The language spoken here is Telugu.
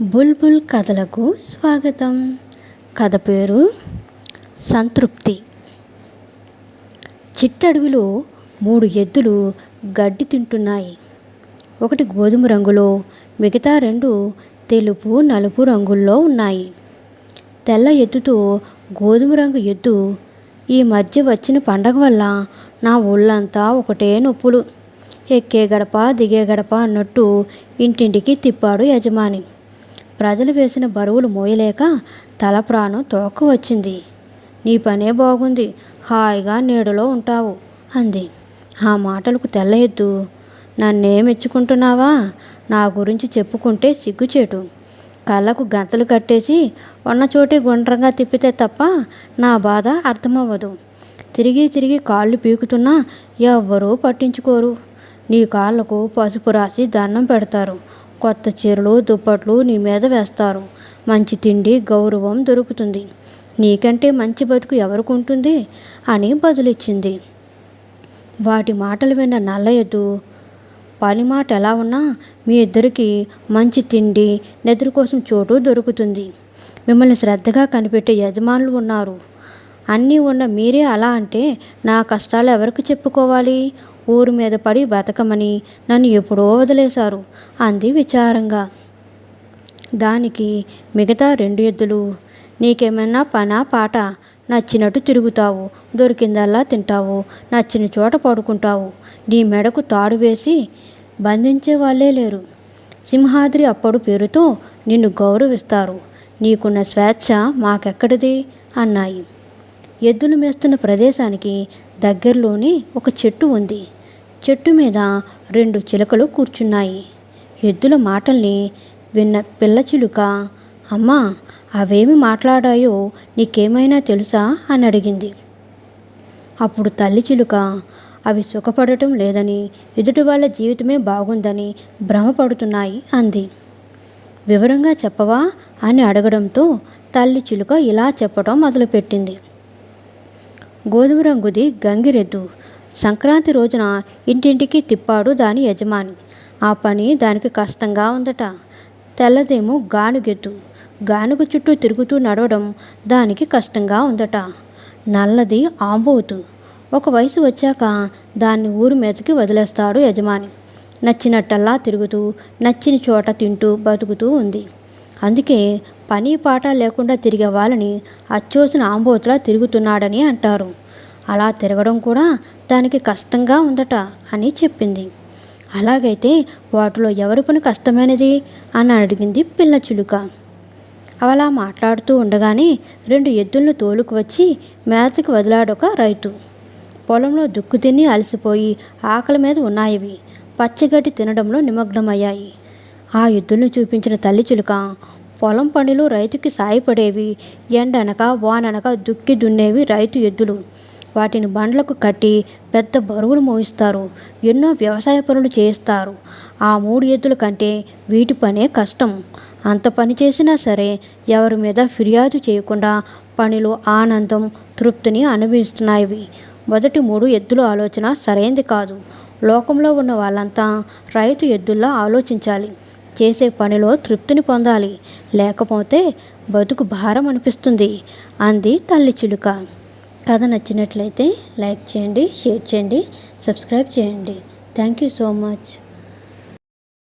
బుల్బుల్ కథలకు స్వాగతం. కథ పేరు సంతృప్తి. చిట్టడవిలో మూడు ఎద్దులు గడ్డి తింటున్నాయి. ఒకటి గోధుమ రంగులో మిగతా రెండు తెలుపు నలుపు రంగుల్లో ఉన్నాయి. తెల్ల ఎద్దుతో గోధుమ రంగు ఎద్దు ఈ మధ్య వచ్చిన పండగ వల్ల నా ఒళ్ళంతా ఒకటే నొప్పులు. ఎక్కే గడప దిగే గడప అన్నట్టు ఇంటింటికి తిప్పాడు యజమాని. ప్రజలు వేసిన బరువులు మోయలేక తల ప్రాణం తోక వచ్చింది. నీ పనే బాగుంది. హాయిగా నీడలో ఉంటావు అంది. ఆ మాటలకు తెల్ల ఎద్దు. నన్నే మెచ్చుకుంటున్నావా నా గురించి చెప్పుకుంటే సిగ్గుచేటు. కళ్ళకు గంతలు కట్టేసి ఉన్న చోటే గుండ్రంగా తిప్పితే తప్ప నా బాధ అర్థమవ్వదు. తిరిగి తిరిగి కాళ్ళు పీకుతున్నా ఎవ్వరూ పట్టించుకోరు. నీ కాళ్ళకు పసుపు రాసి దండం పెడతారు. కొత్త చీరలు దుప్పట్లు నీ మీద వేస్తారు. మంచి తిండి గౌరవం దొరుకుతుంది. నీకంటే మంచి బతుకు ఎవరికి ఉంటుంది అని బదులిచ్చింది. వాటి మాటలు విన్న నల్లయ్యదు పని మాట ఎలా ఉన్నా మీ ఇద్దరికి మంచి తిండి నిద్ర కోసం చోటు దొరుకుతుంది. మిమ్మల్ని శ్రద్ధగా కనిపెట్టే యజమానులు ఉన్నారు. అన్నీ ఉన్న మీరే అలా అంటే నా కష్టాలు ఎవరికి చెప్పుకోవాలి? ఊరు మీద పడి బతకమని నన్ను ఎప్పుడో వదిలేశారు అంది విచారంగా. దానికి మిగతా రెండు ఎద్దులు నీకేమైనా పనా పాట? నచ్చినట్టు తిరుగుతావు దొరికిందల్లా తింటావు నచ్చిన చోట పడుకుంటావు నీ మెడకు తాడు వేసి బంధించే వాళ్ళే లేరు. సింహాద్రి అప్పుడు పేరుతో నిన్ను గౌరవిస్తారు నీకున్న స్వేచ్ఛ మాకెక్కడిది? అన్నాయి. ఎద్దులు మేస్తున్న ప్రదేశానికి దగ్గరలోనే ఒక చెట్టు ఉంది. చెట్టు మీద రెండు చిలకలు కూర్చున్నాయి. ఎద్దుల మాటల్ని విన్న పిల్ల చిలుక అమ్మా అవేమి మాట్లాడాయో నీకేమైనా తెలుసా? అని అడిగింది. అప్పుడు తల్లి చిలుక అవి సుఖపడటం లేదని ఎదుటి వాళ్ళ జీవితమే బాగుందని భ్రమపడుతున్నాయి అంది. వివరంగా చెప్పవా? అని అడగడంతో తల్లి చిలుక ఇలా చెప్పడం మొదలుపెట్టింది. గోధుమ రంగుది గంగిరెద్దు సంక్రాంతి రోజున ఇంటింటికి తిప్పాడు దాని యజమాని. ఆ పని దానికి కష్టంగా ఉందట. తెల్లదేమో గానుగెత్తు గానుగ చుట్టూ తిరుగుతూ నడవడం దానికి కష్టంగా ఉందట. నల్లది ఆంబోతు. ఒక వయసు వచ్చాక దాన్ని ఊరు మీదకి వదిలేస్తాడు యజమాని. నచ్చినట్టల్లా తిరుగుతూ నచ్చిన చోట తింటూ బతుకుతూ ఉంది. అందుకే పని పాట లేకుండా తిరిగే వాళ్ళని అచ్చోసిన ఆంబోతులా తిరుగుతున్నాడని అంటారు. అలా తిరగడం కూడా దానికి కష్టంగా ఉందట అని చెప్పింది. అలాగైతే వాటిలో ఎవరి పని కష్టమైనది అని అడిగింది పిల్ల చిలుక. అలా మాట్లాడుతూ ఉండగానే రెండు ఎద్దులను తోలుకు వచ్చి మేతకి వదిలాడొక రైతు. పొలంలో దుక్కు తిని అలసిపోయి ఆకలి మీద ఉన్నాయివి. పచ్చగడ్డి తినడంలో నిమగ్నమయ్యాయి. ఆ ఎద్దులను చూపించిన తల్లి చిలుక పొలం పనులు రైతుకి సాయపడేవి ఎండనక వాననక దుక్కి దున్నేవి రైతు ఎద్దులు. వాటిని బండ్లకు కట్టి పెద్ద బరువులు మోయిస్తారు. ఎన్నో వ్యవసాయ పనులు చేయిస్తారు. ఆ మూడు ఎద్దుల కంటే వీటి పనే కష్టం. అంత పని చేసినా సరే ఎవరి మీద ఫిర్యాదు చేయకుండా పనిలో ఆనందం తృప్తిని అనుభవిస్తున్నాయి మొదటి మూడు ఎద్దుల ఆలోచన సరైంది కాదు. లోకంలో ఉన్న వాళ్ళంతా రైతు ఎద్దుల్లో ఆలోచించాలి. చేసే పనిలో తృప్తిని పొందాలి. లేకపోతే బతుకు భారం అనిపిస్తుంది. అంది తల్లి చిలుక. కథ నచ్చినట్లయితే లైక్ చేయండి షేర్ చేయండి సబ్స్క్రైబ్ చేయండి. Thank you so much